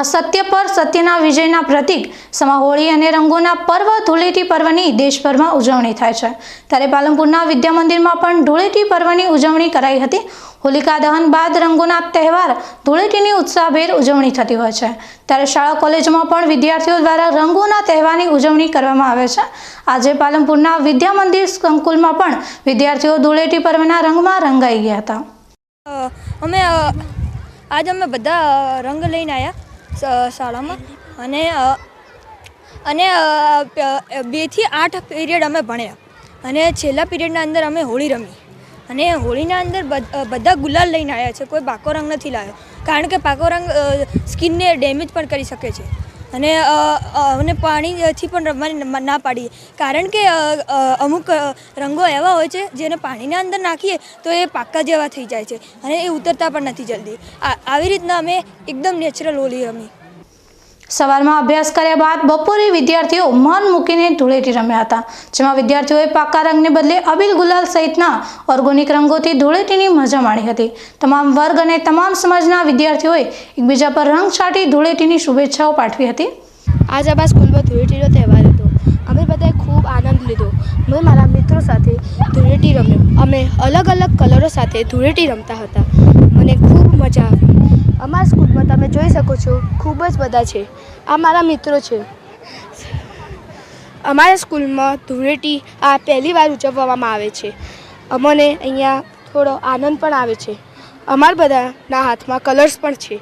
અસત્ય પર સત્યના વિજયના પ્રતીક સમા હોળી અને રંગોના પર્વ ધૂળેટી પર્વની દેશભરમાં ઉજવણી થાય છે. ત્યારે પાલનપુરના વિદ્યા મંદિરમાં પણ ધૂળેટી પર્વની ઉજવણી કરાઈ હતી. હોલિકા દહન બાદ રંગોના તહેવાર, ધૂળેટીની ઉત્સાહભેર ઉજવણી થતી હોય છે. ત્યારે શાળા કોલેજમાં પણ વિદ્યાર્થીઓ દ્વારા રંગોના તહેવારની ઉજવણી કરવામાં આવે છે. આજે પાલનપુરના વિદ્યા મંદિર સંકુલમાં પણ વિદ્યાર્થીઓ ધૂળેટી પર્વના રંગમાં રંગાઈ ગયા હતા. અમે આજ અમે બધા રંગ લઈને આવ્યા શાળામાં. અને અને બેથી આઠ પીરિયડ અમે ભણ્યા. અને છેલ્લા પીરિયડના અંદર અમે હોળી રમી. અને હોળીના અંદર બધ- ગુલાલ લઈને આવ્યા છે. કોઈ પાકો રંગ નથી લાવ્યો. કારણ કે પાકો રંગ સ્કિનને ડેમેજ પણ કરી શકે છે. અને અને પાણીથી પણ રમવાની ના પાડીએ. કારણ કે અમુક રંગો એવા હોય છે જેને પાણીના અંદર નાખીએ તો એ પાક્કા જેવા થઈ જાય છે અને એ ઉતરતા પણ નથી જલ્દી. આવી રીતના અમે એકદમ નેચરલ હોલી રમી. સવારમાં અભ્યાસ કર્યા બાદ બપોરે વિદ્યાર્થીઓ મન મૂકીને ધૂળેટી રમ્યા હતા, જેમાં વિદ્યાર્થીઓએ પાકા રંગને બદલે અબીલ ગુલાલ સહિતના ઓર્ગોનિક રંગોથી ધૂળેટીની મજા માણી હતી. તમામ વર્ગ અને તમામ સમાજના વિદ્યાર્થીઓએ એકબીજા પર રંગ છાંટી ધૂળેટીની શુભેચ્છાઓ પાઠવી હતી. આજ અમારા સ્કૂલમાં ધૂળેટીનો તહેવાર હતો. અમે બધાએ ખૂબ આનંદ લીધો. મેં મારા મિત્રો સાથે ધૂળેટી રમ્યો. અમે અલગ અલગ કલરો સાથે ધૂળેટી રમતા હતા. મને ખૂબ મજા આવી. તમે જોઈ શકો છો, ખૂબ જ બધા છે. આ મારા મિત્રો છે. અમારા સ્કૂલમાં ધૂળેટી આ પહેલી વાર ઉજવવામાં આવે છે. અમને અહીંયા થોડો આનંદ પણ આવે છે. અમારા બધાના હાથમાં કલર્સ પણ છે.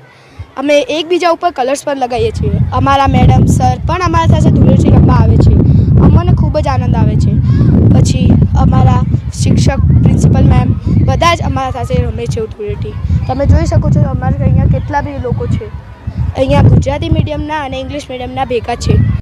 અમે એકબીજા ઉપર કલર્સ પણ લગાવીએ છીએ. અમારા મેડમ, સર પણ અમારા સાથે ધૂળેટી રમવા આવે છે. અમને ખૂબ જ આનંદ આવે છે. પછી અમારા શિક્ષક, પ્રિન્સિપલ મેમ બધા જ અમારા સાથે રમે છે ધૂળેટી. તમે જોઈ શકો છો અમારે અહીંયા કેટલા બી લોકો છે. અહીંયા ગુજરાતી મીડિયમના અને ઇંગ્લિશ મીડિયમના ભેગા છે.